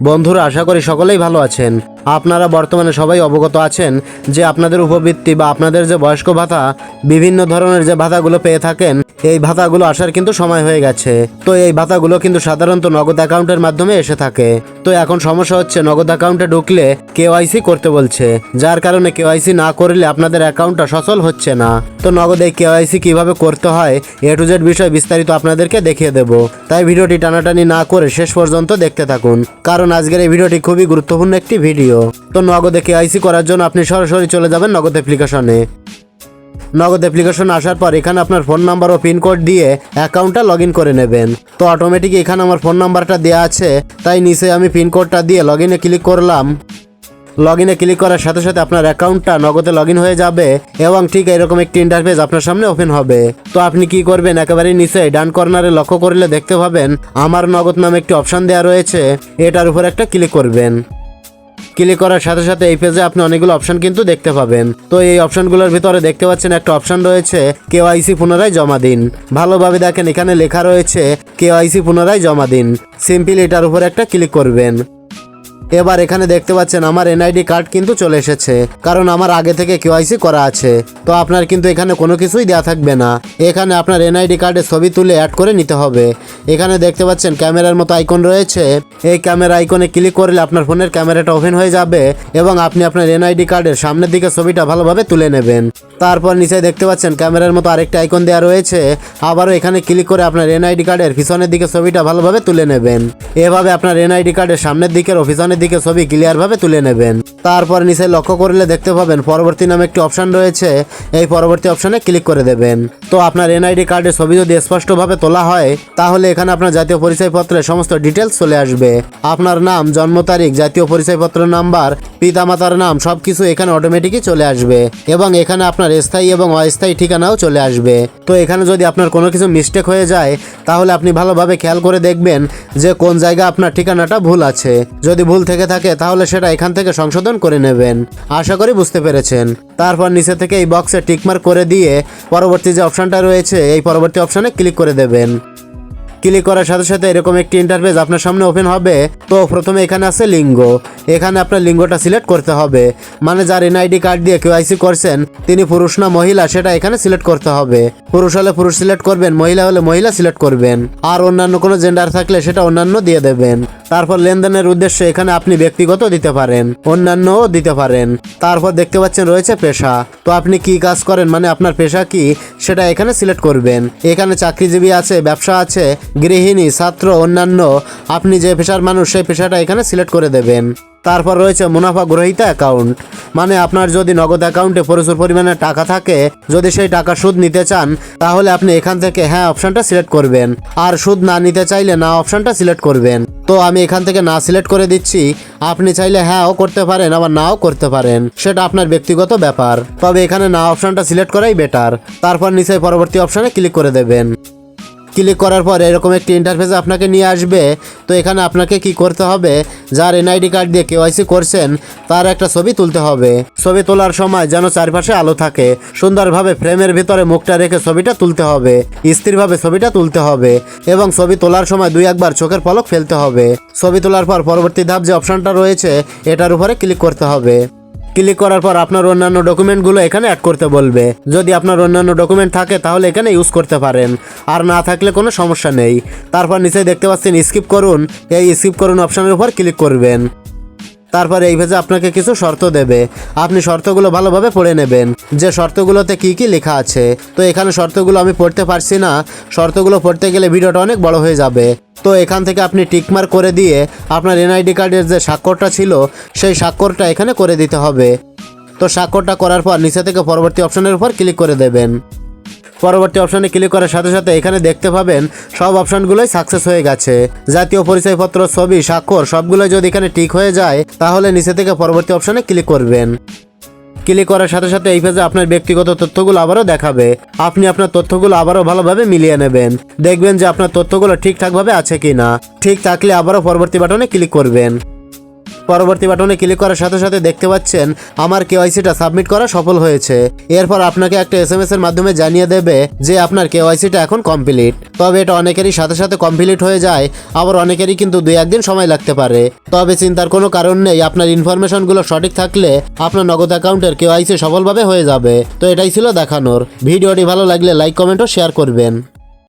বন্ধুরা আশা করি সকলেই ভালো আছেন। আপনারা বর্তমানে সবাই অবগত আছেন যে আপনাদের উপবৃত্তি বা আপনাদের যে বয়স্ক ভাতা, বিভিন্ন ধরনের যে ভাতাগুলো পেয়ে থাকেন, এই ভাতাগুলো আসার কিন্তু সময় হয়ে গেছে। তো এই ভাতাগুলো কিন্তু সাধারণত নগদ অ্যাকাউন্টের মাধ্যমে এসে থাকে। তো এখন সমস্যা হচ্ছে নগদ অ্যাকাউন্টে ঢুকলে কেওয়াইসি করতে বলছে, যার কারণে কেওয়াইসি না করলে আপনাদের অ্যাকাউন্টটা সচল হচ্ছে না। তো নগদ এই কেওয়াইসি কীভাবে করতে হয়, এ টু জেড বিষয় বিস্তারিত আপনাদেরকে দেখিয়ে দেব। তাই ভিডিওটি টানাটানি না করে শেষ পর্যন্ত দেখতে থাকুন, কারণ আজকের এই ভিডিওটি খুবই গুরুত্বপূর্ণ একটি ভিডিও। তো নগদে কেওয়াইসি করার জন্য আপনি সরাসরি চলে যাবেন নগদ অ্যাপ্লিকেশনে নগদ অ্যাপ্লিকেশন আসার পর এখানে আপনার ফোন নাম্বার ও পিনকোড দিয়ে অ্যাকাউন্টটা লগ করে নেবেন। তো অটোমেটিক এখানে আমার ফোন নাম্বারটা দেওয়া আছে, তাই নিচে আমি পিনকোডটা দিয়ে লগ ইনে ক্লিক করলাম। লগ ইনে ক্লিক করার সাথে সাথে আপনার অ্যাকাউন্টটা নগদে লগ হয়ে যাবে এবং ঠিক এরকম একটি ইন্টারফেস আপনার সামনে ওপেন হবে। তো আপনি কি করবেন? একেবারে নিচে ডান কর্নারে লক্ষ্য করলে দেখতে পাবেন, আমার নগদ নামে একটি অপশন দেওয়া রয়েছে, এটার উপর একটা ক্লিক করবেন। ক্লিক করার সাথে সাথে এই পেজে আপনি অনেকগুলো অপশন কিন্তু দেখতে পাবেন। তো এই অপশনগুলোর ভিতরে দেখতে পাচ্ছেন একটা অপশন রয়েছে, কেওয়াইসি পুনরায় জমা দিন। ভালোভাবে দেখেন, এখানে লেখা রয়েছে, কেওয়াইসি পুনরায় জমা দিন। সিম্পলি এটার উপর একটা ক্লিক করবেন। এবার এখানে দেখতে পাচ্ছেন আমার এনআইডি কার্ড কিন্তু চলে এসেছে, কারণ আমার আগে থেকে কেওয়াইসি করা আছে। তো আপনার কিন্তু এখানে কোনো কিছুই দেওয়া থাকবে না। এখানে আপনার এনআইডি কার্ডের ছবি তুলে অ্যাড করে নিতে হবে। এখানে দেখতে পাচ্ছেন ক্যামেরার মতো আইকন রয়েছে। এই ক্যামেরা আইকনে ক্লিক করলে আপনার ফোনের ক্যামেরাটা ওপেন হয়ে যাবে এবং আপনি আপনার এনআইডি কার্ডের সামনের দিকে ছবিটা ভালোভাবে তুলে নেবেন। তারপর নিচে দেখতে পাচ্ছেন ক্যামেরার মতো আরেকটা আইকন দেওয়া রয়েছে। আবারও এখানে ক্লিক করে আপনার এনআইডি কার্ডের পিছনের দিকে ছবিটা ভালোভাবে তুলে নেবেন। এভাবে আপনার এনআইডি কার্ডের সামনের দিকের পিছনের দিকে ছবি ক্লিয়ারভাবে তুলে নেবেন। তারপর নিচে লক্ষ্য করলে দেখতে পাবেন পরবর্তী নামে একটি অপশান রয়েছে। এই পরবর্তী অপশানে ক্লিক করে দেবেন। তো আপনার এনআইডি কার্ডের ছবি যদি স্পষ্টভাবে তোলা হয়, তাহলে এখানে আপনার জাতীয় পরিচয়পত্রের সমস্ত ডিটেলস চলে আসবে। আপনার নাম, জন্ম তারিখ, জাতীয় পরিচয়পত্র নাম্বার, পিতামাতার নাম সব কিছু এখানে অটোমেটিকই চলে আসবে এবং এখানে আপনার স্থায়ী এবং অস্থায়ী ঠিকানাও চলে আসবে। তো এখানে যদি আপনার কোনো কিছু মিস্টেক হয়ে যায়, তাহলে আপনি ভালোভাবে খেয়াল করে দেখবেন যে কোন জায়গায় আপনার ঠিকানাটা ভুল আছে। যদি ভুল থেকে থাকে, তাহলে সেটা এখান থেকে সংশোধন করে নেবেন। আশা করি বুঝতে পেরেছেন। তারপর নিচে থেকে এই বক্সে টিকমার্ক করে দিয়ে পরবর্তী যে অপশনটা রয়েছে, এই পরবর্তী অপশানে ক্লিক করে দেবেন। ক্লিক করার সাথে সাথে এরকম একটি ইন্টারফেস আপনার সামনে ওপেন হবে। তো প্রথমে এখানে আছে লিঙ্গ। এখানে আপনার লিঙ্গটা সিলেক্ট করতে হবে। মানে যার এনআইডি কার্ড দিয়ে কেওয়াইসি করছেন, তিনি পুরুষ না মহিলা, সেটা এখানে সিলেক্ট করতে হবে। পুরুষ হলে পুরুষ সিলেক্ট করবেন, মহিলা হলে মহিলা সিলেক্ট করবেন। আর অন্যান্য কোনো জেন্ডার থাকলে সেটা অন্যান্য দিয়ে দেবেন। তারপর লেনদেনের উদ্দেশ্যে এখানে আপনি ব্যক্তিগত দিতে পারেন, অন্যান্যও দিতে পারেন। তারপর দেখতে পাচ্ছেন রয়েছে পেশা। তো আপনি কি কাজ করেন মানে আপনার পেশা কি, সেটা এখানে সিলেক্ট করবেন। এখানে চাকরিজীবী আছে, ব্যবসা আছে গৃহিণী, ছাত্র, অন্যান্য, আপনি যে পেশার মানুষ, সেই পেশাটা এখানে সিলেক্ট করে দেবেন। তারপর রয়েছে মুনাফা গ্রহিতা অ্যাকাউন্ট। মানে আপনার যদি নগদ অ্যাকাউন্টে প্রচুর পরিমাণে টাকা থাকে, যদি সেই টাকা সুদ নিতে চান, তাহলে আপনি এখান থেকে হ্যাঁ অপশনটা সিলেক্ট করবেন। আর সুদ না নিতে চাইলে না অপশনটা সিলেক্ট করবেন। তো আমি এখান থেকে না সিলেক্ট করে দিচ্ছি। আপনি চাইলে হ্যাঁও করতে পারেন, আবার নাও করতে পারেন। সেটা আপনার ব্যক্তিগত ব্যাপার। তবে এখানে না অপশানটা সিলেক্ট করাই বেটার। তারপর নিচে পরবর্তী অপশানে ক্লিক করে দেবেন। ক্লিক করার পর এরকম একটি ইন্টারফেস আপনাকে নিয়ে আসবে। তো এখানে আপনাকে কি করতে হবে? যার এনআইডি কার্ড দিয়ে কেওয়াইসি করছেন, তার একটা ছবি তুলতে হবে। ছবি তোলার সময় যেন চারপাশে আলো থাকে। সুন্দরভাবে ফ্রেমের ভিতরে মুখটা রেখে ছবিটা তুলতে হবে। স্থিরভাবে ছবিটা তুলতে হবে এবং ছবি তোলার সময় দুই একবার চোখের পলক ফেলতে হবে। ছবি তোলার পর পরবর্তী ধাপ যে অপশনটা রয়েছে, এটার উপরে ক্লিক করতে হবে। ক্লিক করার পর আপনার অন্যান্য ডকুমেন্টগুলো এখানে অ্যাড করতে বলবে। যদি আপনার অন্যান্য ডকুমেন্ট থাকে তাহলে এখানে ইউজ করতে পারেন। আর না থাকলে কোনো সমস্যা নেই। তারপর নিচে দেখতে পাচ্ছেন স্কিপ করুন। এই স্কিপ করুন অপশনের উপর ক্লিক করবেন। তারপর এই ভেজে আপনাকে কিছু শর্ত দেবে। আপনি শর্তগুলো ভালোভাবে পড়ে নেবেন। যে শর্তগুলোতে কি কি লেখা আছে। তো এখানে শর্তগুলো আমি পড়তে পারছি না। শর্তগুলো পড়তে গেলে ভিডিওটা অনেক বড় হয়ে যাবে। তো এখান থেকে আপনি টিকমার্ক করে দিয়ে আপনার এনআইডি কার্ডের যে স্বাক্ষরটা ছিল, সেই স্বাক্ষরটা এখানে করে দিতে হবে। তো স্বাক্ষরটা করার পর নিচে থেকে পরবর্তী অপশনের উপর ক্লিক করে দেবেন। পরবর্তী অপশনে ক্লিক করার সাথে সাথে এখানে দেখতে পাবেন সব অপশনগুলোই সাকসেস হয়ে গেছে। জাতীয় পরিচয়পত্র, ছবি, স্বাক্ষর সবগুলো যদি এখানে ঠিক হয়ে যায়, তাহলে নিচে থেকে পরবর্তী অপশনে ক্লিক করবেন। ক্লিক করার সাথে সাথে এই পেজে আপনার ব্যক্তিগত তথ্যগুলো আবারও দেখাবে। আপনি আপনার তথ্যগুলো আবারও ভালোভাবে মিলিয়ে নেবেন। দেখবেন যে আপনার তথ্যগুলো ঠিকঠাকভাবে আছে কিনা। ঠিক থাকলে আবারও পরবর্তী বাটনে ক্লিক করবেন। পরবর্তী বাটনে ক্লিক করার সাথে সাথে দেখতে পাচ্ছেন, আমার কেওয়াইসিটা সাবমিট করা সফল হয়েছে। এরপর আপনাকে একটা এস এম এস এর মাধ্যমে জানিয়ে দেবে যে আপনার কেওয়াইসিটা এখন কমপ্লিট। তবে এটা অনেকেরই সাথে সাথে কমপ্লিট হয়ে যায়, আবার অনেকেরই কিন্তু দুই একদিন সময় লাগতে পারে। তবে চিন্তার কোনো কারণ নেই, আপনার ইনফরমেশনগুলো সঠিক থাকলে আপনার নগদ অ্যাকাউন্টের কেওয়াইসি সফলভাবে হয়ে যাবে। তো এটাই ছিল দেখানোর। ভিডিওটি ভালো লাগলে লাইক, কমেন্ট ও শেয়ার করবেন।